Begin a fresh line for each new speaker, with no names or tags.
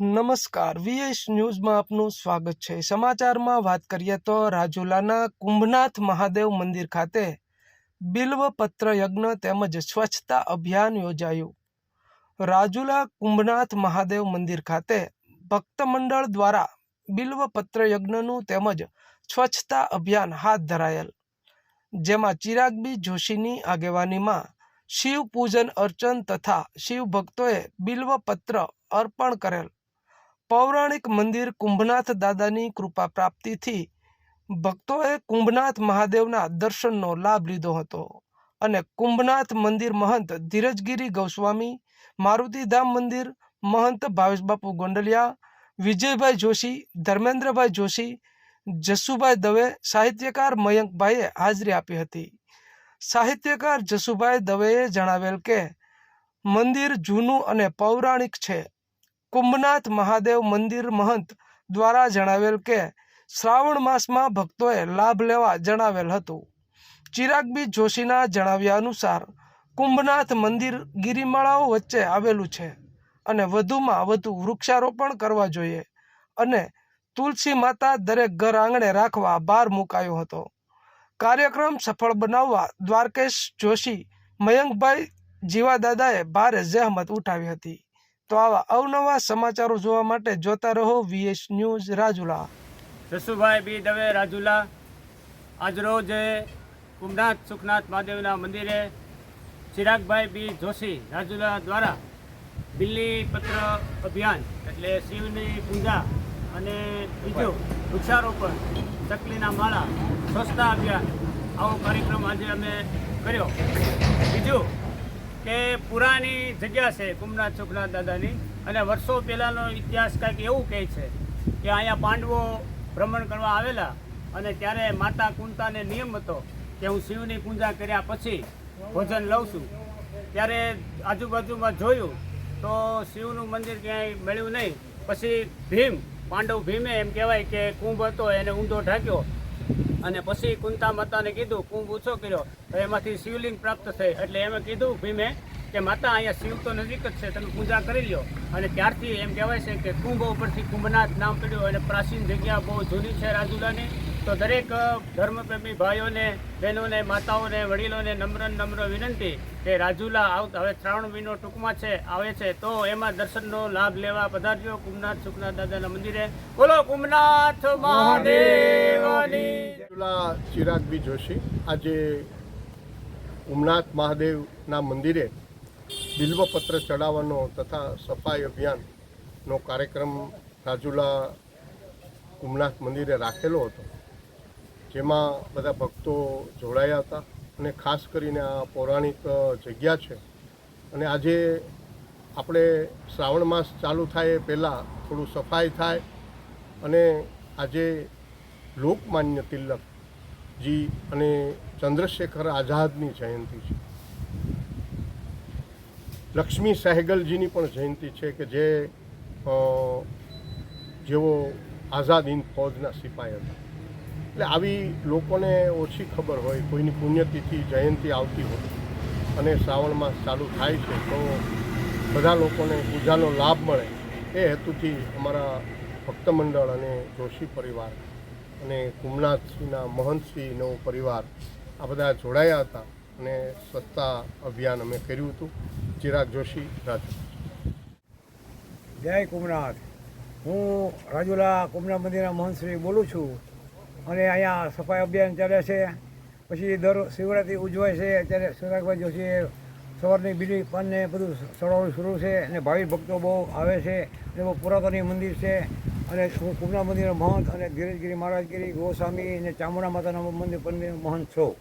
નમસ્કાર. વીએસ ન્યૂઝમાં આપનું સ્વાગત છે. સમાચારમાં વાત કરીએ તો રાજુલાના કુંભનાથ મહાદેવ મંદિર ખાતે બિલ્વપત્ર યજ્ઞ તેમજ સ્વચ્છતા અભિયાન યોજાયું. રાજુલા કુંભનાથ મહાદેવ મંદિર ખાતે ભક્ત મંડળ દ્વારા બિલ્વપત્ર યજ્ઞનું તેમજ સ્વચ્છતા અભિયાન હાથ ધરાયેલ. જેમાં ચિરાગબી જોશીની આગેવાનીમાં શિવ પૂજન અર્ચન તથા શિવ ભક્તોએ બિલ્વપત્ર અર્પણ કરેલ. પૌરાણિક મંદિર કુંભનાથ દાદાની કૃપા પ્રાપ્તિથી ભક્તોએ કુંભનાથ મહાદેવના દર્શનનો લાભ લીધો હતો અને કુંભનાથ મંદિર મહંત ધીરજગીરી ગૌસ્વામી મારુતિધામ મંદિર મહંત ભાવેશબાપુ ગોંડલિયા, વિજયભાઈ જોશી, ધર્મેન્દ્રભાઈ જોશી, જસુભાઈ દવે, સાહિત્યકાર મયંકભાઈએ હાજરી આપી હતી. સાહિત્યકાર જસુભાઈ દવેએ જણાવેલ કે, મંદિર જૂનું અને પૌરાણિક છે. કુંભનાથ મહાદેવ મંદિર મહંત દ્વારા જણાવેલ કે શ્રાવણ માસમાં ભક્તોએ લાભ લેવા જણાવેલ હતું. ચિરાગબી જોશીના જણાવ્યા અનુસાર, કુંભનાથ મંદિર ગિરિમાળાઓ વચ્ચે આવેલું છે અને વધુમાં વધુ વૃક્ષારોપણ કરવા જોઈએ અને તુલસી માતા દરેક ઘર આંગણે રાખવા ભાર મુકાયો હતો. કાર્યક્રમ સફળ બનાવવા દ્વારકેશ જોશી, મયંકભાઈ જીવાદાદાએ ભારે જહેમત ઉઠાવી હતી. તો આવા અવનવા સમાચારો જોવા માટે જોતા રહો VS news Rajula.
Jasubhai B Dave Rajula. આજરોજ કુમનાથ સુખનાથ મહાદેવના મંદિરે ચિરાગભાઈ બી જોશી રાજુલા દ્વારા બિલ્લી પત્ર અભિયાન એટલે શિવની પૂજા અને બીજું વૃક્ષારોપણ, ચકલીના માળા, સ્વચ્છતા અભિયાન આવો કાર્યક્રમ આજે અમે કર્યો. બીજું કે પુરાની જગ્યા છે કુમનાથ સુખનાથ દાદાની. અને વર્ષો પહેલાંનો ઇતિહાસ કંઈક એવું કહે છે કે અહીંયા પાંડવો ભ્રમણ કરવા આવેલા અને ત્યારે માતા કુંતાને નિયમ હતો કે હું શિવની પૂજા કર્યા પછી ભોજન લઉં છું. ત્યારે આજુબાજુમાં જોયું તો શિવનું મંદિર ક્યાંય મળ્યું નહીં. પછી ભીમ, પાંડવ ભીમે એમ કહેવાય કે કુંભ હતો, એને ઊંધો ઢાંક્યો. અને પછી કુંતા માતાને કીધું, કુંભ ઊંચો કર્યો. તો એમાંથી શિવલિંગ પ્રાપ્ત થઈ. એટલે એમ કીધું ભીમે કે, માતા, અહીંયા શિવ તો નજીક જ છે, તમે પૂજા કરી લ્યો. અને ત્યારથી એમ કહેવાય છે કે કુંભ ઉપરથી કુંભનાથ નામ પડ્યું. અને પ્રાચીન જગ્યા બહુ જૂની છે રાજુલાની. તો દરેક ધર્મપ્રેમી ભાઈઓને, બહેનોને, માતાઓને, વડીલોને નમ્ર નમ્ર વિનંતી કે રાજુલા આવતા હવે શ્રાવણ મહિનો ટૂંકમાં છે, આવે છે, તો એમાં દર્શનનો લાભ લેવા પધારજો. કુમનાથ સુખનાથ દાદાના મંદિરે. બોલો કુમનાથ મહાદેવની
ચિરાગબી જોશી આજે ઉમનાથ મહાદેવના મંદિરે બિલ્વપત્ર ચડાવવાનો તથા સફાઈ અભિયાનનો કાર્યક્રમ રાજુલા ઉમનાથ મંદિરે રાખેલો હતો. જેમાં બધા ભક્તો જોડાયા હતા અને ખાસ કરીને આ પૌરાણિક જગ્યા છે. અને આજે આપણે શ્રાવણ માસ ચાલુ થાય એ પહેલાં થોડું સફાઈ થાય અને આજે લોકમાન્ય તિલકજી અને ચંદ્રશેખર આઝાદની જયંતિ છે. લક્ષ્મી સહેગલજીની પણ જયંતિ છે કે જે જેઓ આઝાદ હિંદ ફૌજના સિપાહી હતા. એટલે આવી લોકોને ઓછી ખબર હોય, કોઈની પુણ્યતિથિ, જયંતિ આવતી હોય અને શ્રાવણ માસ ચાલુ થાય છે, તો બધા લોકોને પૂજાનો લાભ મળે એ હેતુથી અમારા ભક્ત મંડળ અને જોશી પરિવાર અને કુમનાથસિંહના મહંતસિંહનો પરિવાર આ બધા જોડાયા હતા અને સ્વચ્છતા અભિયાન અમે કર્યું હતું. ચિરાગ જોશી રાજુ
જય કુમનાથ. હું રાજુલા કુમનાથ મંદિરના મહંતશ્રી બોલું છું. અને અહીંયા સફાઈ અભિયાન ચાલે છે. પછી દર શિવરાત્રિ ઉજવાય છે અત્યારે સુરાગભાઈ જોશીએ સવારની બીડી પાનને બધું સળવણું શરૂ છે અને ભાવિ ભક્તો બહુ આવે છે. અને બહુ પુરાતની મંદિર છે અને કુમના મંદિરનો મહંત અને ધીરજગીરી મહારાજગીરી ગોસ્વામી અને ચામુંડા માતાના મંદિર મંદિર મહંત છું.